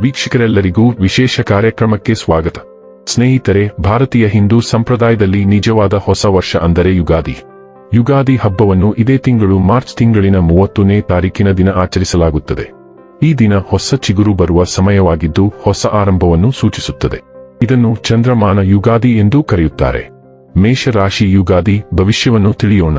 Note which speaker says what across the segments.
Speaker 1: ವೀಕ್ಷಕರೆಲ್ಲರಿಗೂ ವಿಶೇಷ ಕಾರ್ಯಕ್ರಮಕ್ಕೆ ಸ್ವಾಗತ. ಸ್ನೇಹಿತರೆ, ಭಾರತೀಯ ಹಿಂದೂ ಸಂಪ್ರದಾಯದಲ್ಲಿ ನಿಜವಾದ ಹೊಸ ವರ್ಷ ಅಂದರೆ ಯುಗಾದಿ. ಯುಗಾದಿ ಹಬ್ಬವನ್ನು ಇದೇ ತಿಂಗಳು ಮಾರ್ಚ್ ತಿಂಗಳಿನ ಮೂವತ್ತನೇ ತಾರೀಕಿನ ದಿನ ಆಚರಿಸಲಾಗುತ್ತದೆ. ಈ ದಿನ ಹೊಸ ಚಿಗುರು ಬರುವ ಸಮಯವಾಗಿದ್ದು ಹೊಸ ಆರಂಭವನ್ನು ಸೂಚಿಸುತ್ತದೆ. ಇದನ್ನು ಚಂದ್ರಮಾನ ಯುಗಾದಿ ಎಂದೂ ಕರೆಯುತ್ತಾರೆ. ಮೇಷರಾಶಿ ಯುಗಾದಿ ಭವಿಷ್ಯವನ್ನು ತಿಳಿಯೋಣ.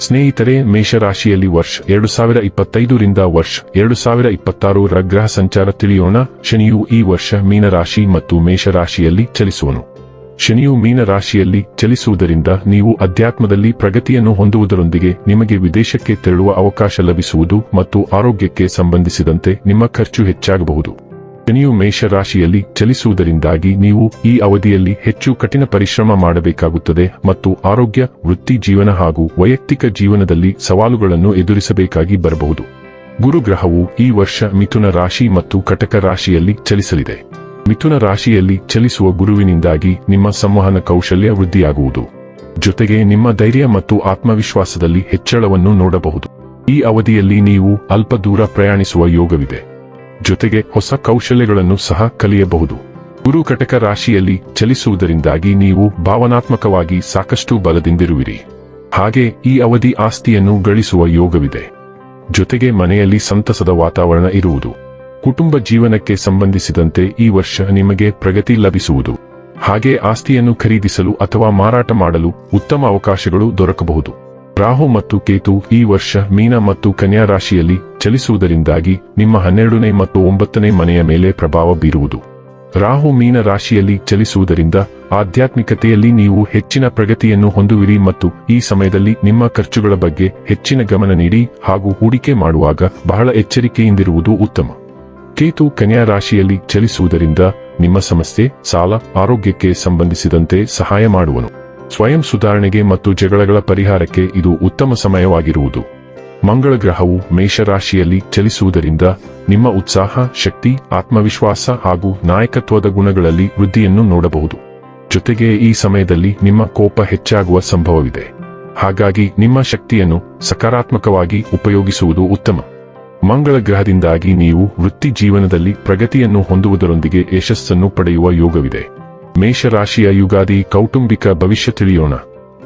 Speaker 1: ಸ್ನೇಹಿತರೆ, ಮೇಷರಾಶಿಯಲ್ಲಿ ವರ್ಷ ಎರಡು ಸಾವಿರ ಇಪ್ಪತ್ತೈದರಿಂದ ವರ್ಷ ಎರಡು ಸಾವಿರ ಇಪ್ಪತ್ತಾರರ ಗ್ರಹ ಸಂಚಾರ ತಿಳಿಯೋಣ. ಶನಿಯು ಈ ವರ್ಷ ಮೀನರಾಶಿ ಮತ್ತು ಮೇಷರಾಶಿಯಲ್ಲಿ ಚಲಿಸುವನು ಶನಿಯು ಮೀನರಾಶಿಯಲ್ಲಿ ಚಲಿಸುವುದರಿಂದ ನೀವು ಅಧ್ಯಾತ್ಮದಲ್ಲಿ ಪ್ರಗತಿಯನ್ನು ಹೊಂದುವುದರೊಂದಿಗೆ ನಿಮಗೆ ವಿದೇಶಕ್ಕೆ ತೆರಳುವ ಅವಕಾಶ ಲಭಿಸುವುದು ಮತ್ತು ಆರೋಗ್ಯಕ್ಕೆ ಸಂಬಂಧಿಸಿದಂತೆ ನಿಮ್ಮ ಖರ್ಚು ಹೆಚ್ಚಾಗಬಹುದು. ಶನಿಯು ಮೇಷರಾಶಿಯಲ್ಲಿ ಚಲಿಸುವುದರಿಂದಾಗಿ ನೀವು ಈ ಅವಧಿಯಲ್ಲಿ ಹೆಚ್ಚು ಕಠಿಣ ಪರಿಶ್ರಮ ಮಾಡಬೇಕಾಗುತ್ತದೆ ಮತ್ತು ಆರೋಗ್ಯ, ವೃತ್ತಿ ಜೀವನ ಹಾಗೂ ವೈಯಕ್ತಿಕ ಜೀವನದಲ್ಲಿ ಸವಾಲುಗಳನ್ನು ಎದುರಿಸಬೇಕಾಗಿ ಬರಬಹುದು. ಗುರುಗ್ರಹವು ಈ ವರ್ಷ ಮಿಥುನ ರಾಶಿ ಮತ್ತು ಕಟಕ ರಾಶಿಯಲ್ಲಿ ಚಲಿಸಲಿದೆ. ಮಿಥುನ ರಾಶಿಯಲ್ಲಿ ಚಲಿಸುವ ಗುರುವಿನಿಂದಾಗಿ ನಿಮ್ಮ ಸಂವಹನ ಕೌಶಲ್ಯ ವೃದ್ಧಿಯಾಗುವುದು. ಜೊತೆಗೆ ನಿಮ್ಮ ಧೈರ್ಯ ಮತ್ತು ಆತ್ಮವಿಶ್ವಾಸದಲ್ಲಿ ಹೆಚ್ಚಳವನ್ನು ನೋಡಬಹುದು. ಈ ಅವಧಿಯಲ್ಲಿ ನೀವು ಅಲ್ಪ ದೂರ ಪ್ರಯಾಣಿಸುವ ಯೋಗವಿದೆ. ಜೊತೆಗೆ ಹೊಸ ಕೌಶಲ್ಯಗಳನ್ನು ಸಹ ಕಲಿಯಬಹುದು. ಗುರು ಕಟಕ ರಾಶಿಯಲ್ಲಿ ಚಲಿಸುವುದರಿಂದಾಗಿ ನೀವು ಭಾವನಾತ್ಮಕವಾಗಿ ಸಾಕಷ್ಟು ಬಲದಿಂದಿರುವಿರಿ. ಹಾಗೆ ಈ ಅವಧಿ ಆಸ್ತಿಯನ್ನು ಗಳಿಸುವ ಯೋಗವಿದೆ. ಜೊತೆಗೆ ಮನೆಯಲ್ಲಿ ಸಂತಸದ ವಾತಾವರಣ ಇರುವುದು. ಕುಟುಂಬ ಜೀವನಕ್ಕೆ ಸಂಬಂಧಿಸಿದಂತೆ ಈ ವರ್ಷ ನಿಮಗೆ ಪ್ರಗತಿ ಲಭಿಸುವುದು. ಹಾಗೆ ಆಸ್ತಿಯನ್ನು ಖರೀದಿಸಲು ಅಥವಾ ಮಾರಾಟ ಮಾಡಲು ಉತ್ತಮ ಅವಕಾಶಗಳು ದೊರಕಬಹುದು. ರಾಹು ಮತ್ತು ಕೇತು ಈ ವರ್ಷ ಮೀನ ಮತ್ತು ಕನ್ಯಾ ರಾಶಿಯಲ್ಲಿ ಚಲಿಸುವುದರಿಂದಾಗಿ ನಿಮ್ಮ ಹನ್ನೆರಡನೇ ಮತ್ತು ಒಂಬತ್ತನೇ ಮನೆಯ ಮೇಲೆ ಪ್ರಭಾವ ಬೀರುವುದು. ರಾಹು ಮೀನ ರಾಶಿಯಲ್ಲಿ ಚಲಿಸುವುದರಿಂದ ಆಧ್ಯಾತ್ಮಿಕತೆಯಲ್ಲಿ ನೀವು ಹೆಚ್ಚಿನ ಪ್ರಗತಿಯನ್ನು ಹೊಂದುವಿರಿ ಮತ್ತು ಈ ಸಮಯದಲ್ಲಿ ನಿಮ್ಮ ಖರ್ಚುಗಳ ಬಗ್ಗೆ ಹೆಚ್ಚಿನ ಗಮನ ನೀಡಿ ಹಾಗೂ ಹೂಡಿಕೆ ಮಾಡುವಾಗ ಬಹಳ ಎಚ್ಚರಿಕೆಯಿಂದಿರುವುದು ಉತ್ತಮ. ಕೇತು ಕನ್ಯಾ ರಾಶಿಯಲ್ಲಿ ಚಲಿಸುವುದರಿಂದ ನಿಮ್ಮ ಸಮಸ್ಯೆ, ಸಾಲ, ಆರೋಗ್ಯಕ್ಕೆ ಸಂಬಂಧಿಸಿದಂತೆ ಸಹಾಯ ಮಾಡುವನು. ಸ್ವಯಂ ಸುಧಾರಣೆಗೆ ಮತ್ತು ಜಗಳಗಳ ಪರಿಹಾರಕ್ಕೆ ಇದು ಉತ್ತಮ ಸಮಯವಾಗಿರುವುದು. ಮಂಗಳ ಗ್ರಹವು ಮೇಷರಾಶಿಯಲ್ಲಿ ಚಲಿಸುವುದರಿಂದ ನಿಮ್ಮ ಉತ್ಸಾಹ, ಶಕ್ತಿ, ಆತ್ಮವಿಶ್ವಾಸ ಹಾಗೂ ನಾಯಕತ್ವದ ಗುಣಗಳಲ್ಲಿ ವೃದ್ಧಿಯನ್ನು ನೋಡಬಹುದು. ಜೊತೆಗೆ ಈ ಸಮಯದಲ್ಲಿ ನಿಮ್ಮ ಕೋಪ ಹೆಚ್ಚಾಗುವ ಸಂಭವವಿದೆ. ಹಾಗಾಗಿ ನಿಮ್ಮ ಶಕ್ತಿಯನ್ನು ಸಕಾರಾತ್ಮಕವಾಗಿ ಉಪಯೋಗಿಸುವುದು ಉತ್ತಮ. ಮಂಗಳ ಗ್ರಹದಿಂದಾಗಿ ನೀವು ವೃತ್ತಿ ಜೀವನದಲ್ಲಿ ಪ್ರಗತಿಯನ್ನು ಹೊಂದುವುದರೊಂದಿಗೆ ಯಶಸ್ಸನ್ನು ಪಡೆಯುವ ಯೋಗವಿದೆ. ಮೇಷರಾಶಿಯ ಯುಗಾದಿ ಕೌಟುಂಬಿಕ ಭವಿಷ್ಯ ತಿಳಿಯೋಣ.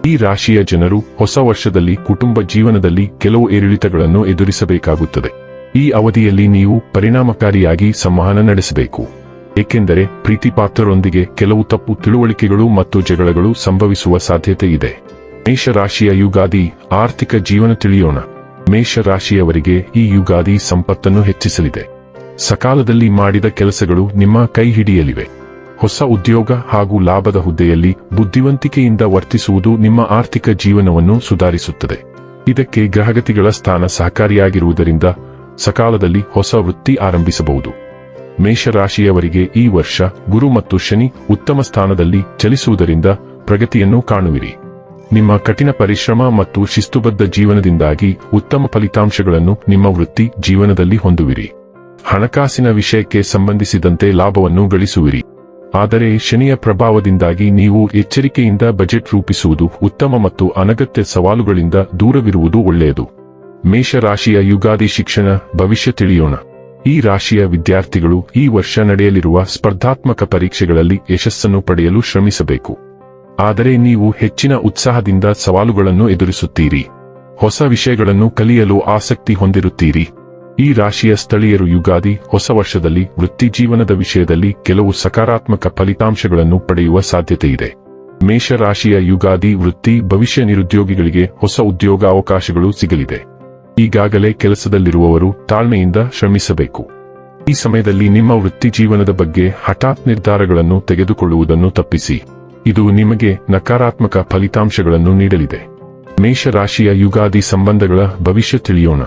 Speaker 1: ಈ ರಾಶಿಯ ಜನರು ಹೊಸ ವರ್ಷದಲ್ಲಿ ಕುಟುಂಬ ಜೀವನದಲ್ಲಿ ಕೆಲವು ಏರಿಳಿತಗಳನ್ನು ಎದುರಿಸಬೇಕಾಗುತ್ತದೆ. ಈ ಅವಧಿಯಲ್ಲಿ ನೀವು ಪರಿಣಾಮಕಾರಿಯಾಗಿ ಸಂವಹನ ನಡೆಸಬೇಕು. ಏಕೆಂದರೆ ಪ್ರೀತಿಪಾತ್ರರೊಂದಿಗೆ ಕೆಲವು ತಪ್ಪು ತಿಳುವಳಿಕೆಗಳು ಮತ್ತು ಜಗಳಗಳು ಸಂಭವಿಸುವ ಸಾಧ್ಯತೆ ಇದೆ. ಮೇಷರಾಶಿಯ ಯುಗಾದಿ ಆರ್ಥಿಕ ಜೀವನ ತಿಳಿಯೋಣ. ಮೇಷರಾಶಿಯವರಿಗೆ ಈ ಯುಗಾದಿ ಸಂಪತ್ತನ್ನು ಹೆಚ್ಚಿಸಲಿದೆ. ಸಕಾಲದಲ್ಲಿ ಮಾಡಿದ ಕೆಲಸಗಳು ನಿಮ್ಮ ಕೈ ಹಿಡಿಯಲಿವೆ ಹೊಸ ಉದ್ಯೋಗ ಹಾಗೂ ಲಾಭದ ಹುದ್ದೆಯಲ್ಲಿ ಬುದ್ಧಿವಂತಿಕೆಯಿಂದ ವರ್ತಿಸುವುದು ನಿಮ್ಮ ಆರ್ಥಿಕ ಜೀವನವನ್ನು ಸುಧಾರಿಸುತ್ತದೆ. ಇದಕ್ಕೆ ಗ್ರಹಗತಿಗಳ ಸ್ಥಾನ ಸಹಕಾರಿಯಾಗಿರುವುದರಿಂದ ಸಕಾಲದಲ್ಲಿ ಹೊಸ ವೃತ್ತಿ ಆರಂಭಿಸಬಹುದು. ಮೇಷರಾಶಿಯವರಿಗೆ ಈ ವರ್ಷ ಗುರು ಮತ್ತು ಶನಿ ಉತ್ತಮ ಸ್ಥಾನದಲ್ಲಿ ಚಲಿಸುವುದರಿಂದ ಪ್ರಗತಿಯನ್ನು ಕಾಣುವಿರಿ. ನಿಮ್ಮ ಕಠಿಣ ಪರಿಶ್ರಮ ಮತ್ತು ಶಿಸ್ತುಬದ್ಧ ಜೀವನದಿಂದಾಗಿ ಉತ್ತಮ ಫಲಿತಾಂಶಗಳನ್ನು ನಿಮ್ಮ ವೃತ್ತಿ ಜೀವನದಲ್ಲಿ ಹೊಂದುವಿರಿ. ಹಣಕಾಸಿನ ವಿಷಯಕ್ಕೆ ಸಂಬಂಧಿಸಿದಂತೆ ಲಾಭವನ್ನು ಗಳಿಸುವಿರಿ. ಆದರೆ ಶನಿಯ ಪ್ರಭಾವದಿಂದಾಗಿ ನೀವು ಎಚ್ಚರಿಕೆಯಿಂದ ಬಜೆಟ್ ರೂಪಿಸುವುದು ಉತ್ತಮ ಮತ್ತು ಅನಗತ್ಯ ಸವಾಲುಗಳಿಂದ ದೂರವಿರುವುದು ಒಳ್ಳೆಯದು. ಮೇಷರಾಶಿಯ ಯುಗಾದಿ ಶಿಕ್ಷಣ ಭವಿಷ್ಯ ತಿಳಿಯೋಣ. ಈ ರಾಶಿಯ ವಿದ್ಯಾರ್ಥಿಗಳು ಈ ವರ್ಷ ನಡೆಯಲಿರುವ ಸ್ಪರ್ಧಾತ್ಮಕ ಪರೀಕ್ಷೆಗಳಲ್ಲಿ ಯಶಸ್ಸನ್ನು ಪಡೆಯಲು ಶ್ರಮಿಸಬೇಕು. ಆದರೆ ನೀವು ಹೆಚ್ಚಿನ ಉತ್ಸಾಹದಿಂದ ಸವಾಲುಗಳನ್ನು ಎದುರಿಸುತ್ತೀರಿ. ಹೊಸ ವಿಷಯಗಳನ್ನು ಕಲಿಯಲು ಆಸಕ್ತಿ ಹೊಂದಿರುತ್ತೀರಿ. ಈ ರಾಶಿಯ ಸ್ಥಳೀಯರು ಯುಗಾದಿ, ಹೊಸ ವರ್ಷದಲ್ಲಿ, ವೃತ್ತಿ ಜೀವನದ ವಿಷಯದಲ್ಲಿ ಕೆಲವು ಸಕಾರಾತ್ಮಕ ಫಲಿತಾಂಶಗಳನ್ನು ಪಡೆಯುವ ಸಾಧ್ಯತೆಯಿದೆ ಮೇಷರಾಶಿಯ ಯುಗಾದಿ, ವೃತ್ತಿ, ಭವಿಷ್ಯ ನಿರುದ್ಯೋಗಿಗಳಿಗೆ ಹೊಸ ಉದ್ಯೋಗ ಅವಕಾಶಗಳು ಸಿಗಲಿದೆ. ಈಗಾಗಲೇ ಕೆಲಸದಲ್ಲಿರುವವರು ತಾಳ್ಮೆಯಿಂದ ಶ್ರಮಿಸಬೇಕು. ಈ ಸಮಯದಲ್ಲಿ ನಿಮ್ಮ ವೃತ್ತಿ ಜೀವನದ ಬಗ್ಗೆ ಹಠಾತ್ ನಿರ್ಧಾರಗಳನ್ನು ತೆಗೆದುಕೊಳ್ಳುವುದನ್ನು ತಪ್ಪಿಸಿ. ಇದು ನಿಮಗೆ ನಕಾರಾತ್ಮಕ ಫಲಿತಾಂಶಗಳನ್ನು ನೀಡಲಿದೆ. ಮೇಷರಾಶಿಯ ಯುಗಾದಿ ಸಂಬಂಧಗಳ ಭವಿಷ್ಯ ತಿಳಿಯೋಣ.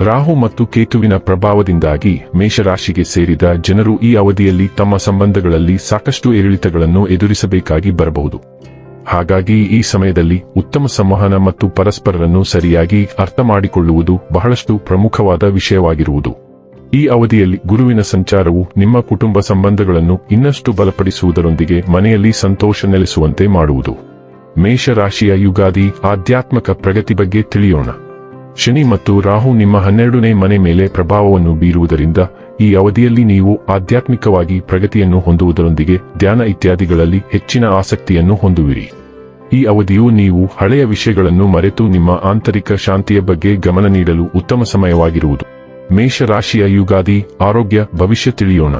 Speaker 1: ರಾಹು ಮತ್ತು ಕೇತುವಿನ ಪ್ರಭಾವದಿಂದಾಗಿ ಮೇಷರಾಶಿಗೆ ಸೇರಿದ ಜನರು ಈ ಅವಧಿಯಲ್ಲಿ ತಮ್ಮ ಸಂಬಂಧಗಳಲ್ಲಿ ಸಾಕಷ್ಟು ಏರಿಳಿತಗಳನ್ನು ಎದುರಿಸಬೇಕಾಗಿ ಬರಬಹುದು. ಹಾಗಾಗಿ ಈ ಸಮಯದಲ್ಲಿ ಉತ್ತಮ ಸಂವಹನ ಮತ್ತು ಪರಸ್ಪರರನ್ನು ಸರಿಯಾಗಿ ಅರ್ಥ ಮಾಡಿಕೊಳ್ಳುವುದು ಬಹಳಷ್ಟು ಪ್ರಮುಖವಾದ ವಿಷಯವಾಗಿರುವುದು. ಈ ಅವಧಿಯಲ್ಲಿ ಗುರುವಿನ ಸಂಚಾರವು ನಿಮ್ಮ ಕುಟುಂಬ ಸಂಬಂಧಗಳನ್ನು ಇನ್ನಷ್ಟು ಬಲಪಡಿಸುವುದರೊಂದಿಗೆ ಮನೆಯಲ್ಲಿ ಸಂತೋಷ ನೆಲೆಸುವಂತೆ ಮಾಡುವುದು. ಮೇಷರಾಶಿಯ ಯುಗಾದಿ ಆಧ್ಯಾತ್ಮಕ ಪ್ರಗತಿ ಬಗ್ಗೆ ತಿಳಿಯೋಣ. ಶನಿ ಮತ್ತು ರಾಹು ನಿಮ್ಮ ಹನ್ನೆರಡನೇ ಮನೆ ಮೇಲೆ ಪ್ರಭಾವವನ್ನು ಬೀರುವುದರಿಂದ, ಈ ಅವಧಿಯಲ್ಲಿ ನೀವು ಆಧ್ಯಾತ್ಮಿಕವಾಗಿ ಪ್ರಗತಿಯನ್ನು ಹೊಂದುವುದರೊಂದಿಗೆ ಧ್ಯಾನ ಇತ್ಯಾದಿಗಳಲ್ಲಿ ಹೆಚ್ಚಿನ ಆಸಕ್ತಿಯನ್ನು ಹೊಂದುವಿರಿ. ಈ ಅವಧಿಯು ನೀವು ಹಳೆಯ ವಿಷಯಗಳನ್ನು ಮರೆತು ನಿಮ್ಮ ಆಂತರಿಕ ಶಾಂತಿಯ ಬಗ್ಗೆ ಗಮನ ನೀಡಲು ಉತ್ತಮ ಸಮಯವಾಗಿರುವುದು. ಮೇಷರಾಶಿಯ ಯುಗಾದಿ, ಆರೋಗ್ಯ, ಭವಿಷ್ಯ ತಿಳಿಯೋಣ.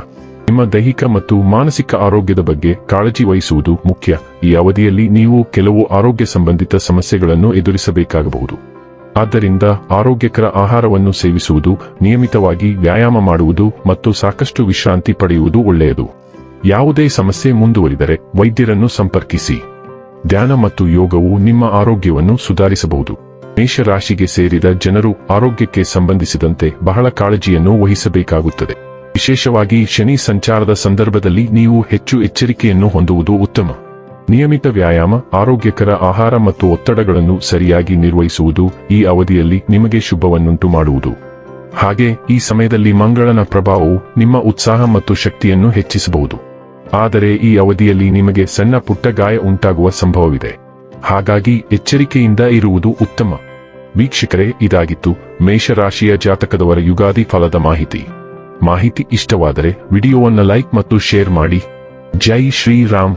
Speaker 1: ನಿಮ್ಮ ದೈಹಿಕ ಮತ್ತು ಮಾನಸಿಕ ಆರೋಗ್ಯದ ಬಗ್ಗೆ ಕಾಳಜಿ ವಹಿಸುವುದು ಮುಖ್ಯ. ಈ ಅವಧಿಯಲ್ಲಿ ನೀವು ಕೆಲವು ಆರೋಗ್ಯ ಸಂಬಂಧಿತ ಸಮಸ್ಯೆಗಳನ್ನು ಎದುರಿಸಬೇಕಾಗಬಹುದು. ಆದ್ದರಿಂದ ಆರೋಗ್ಯಕರ ಆಹಾರವನ್ನು ಸೇವಿಸುವುದು, ನಿಯಮಿತವಾಗಿ ವ್ಯಾಯಾಮ ಮಾಡುವುದು ಮತ್ತು ಸಾಕಷ್ಟು ವಿಶ್ರಾಂತಿ ಪಡೆಯುವುದು ಒಳ್ಳೆಯದು. ಯಾವುದೇ ಸಮಸ್ಯೆ ಮುಂದುವರಿದರೆ ವೈದ್ಯರನ್ನು ಸಂಪರ್ಕಿಸಿ. ಧ್ಯಾನ ಮತ್ತು ಯೋಗವು ನಿಮ್ಮ ಆರೋಗ್ಯವನ್ನು ಸುಧಾರಿಸಬಹುದು. ಮೇಷರಾಶಿಗೆ ಸೇರಿದ ಜನರು ಆರೋಗ್ಯಕ್ಕೆ ಸಂಬಂಧಿಸಿದಂತೆ ಬಹಳ ಕಾಳಜಿಯನ್ನು ವಹಿಸಬೇಕಾಗುತ್ತದೆ. ವಿಶೇಷವಾಗಿ ಶನಿ ಸಂಚಾರದ ಸಂದರ್ಭದಲ್ಲಿ ನೀವು ಹೆಚ್ಚು ಎಚ್ಚರಿಕೆಯನ್ನು ಹೊಂದುವುದು ಉತ್ತಮ. ನಿಯಮಿತ ವ್ಯಾಯಾಮ, ಆರೋಗ್ಯಕರ ಆಹಾರ ಮತ್ತು ಒತ್ತಡಗಳನ್ನು ಸರಿಯಾಗಿ ನಿರ್ವಹಿಸುವುದು ಈ ಅವಧಿಯಲ್ಲಿ ನಿಮಗೆ ಶುಭವನ್ನುಂಟು ಮಾಡುವುದು ಹಾಗೆ ಈ ಸಮಯದಲ್ಲಿ ಮಂಗಳನ ಪ್ರಭಾವವು ನಿಮ್ಮ ಉತ್ಸಾಹ ಮತ್ತು ಶಕ್ತಿಯನ್ನು ಹೆಚ್ಚಿಸಬಹುದು. ಆದರೆ ಈ ಅವಧಿಯಲ್ಲಿ ನಿಮಗೆ ಸಣ್ಣ ಪುಟ್ಟ ಗಾಯ ಉಂಟಾಗುವ ಸಂಭವವಿದೆ. ಹಾಗಾಗಿ ಎಚ್ಚರಿಕೆಯಿಂದ ಇರುವುದು ಉತ್ತಮ. ವೀಕ್ಷಕರೇ, ಇದಾಗಿತ್ತು ಮೇಷರಾಶಿಯ ಜಾತಕದವರ ಯುಗಾದಿ ಫಲದ ಮಾಹಿತಿ. ಮಾಹಿತಿ ಇಷ್ಟವಾದರೆ ವಿಡಿಯೋವನ್ನು ಲೈಕ್ ಮತ್ತು ಶೇರ್ ಮಾಡಿ. ಜೈ ಶ್ರೀರಾಮ್.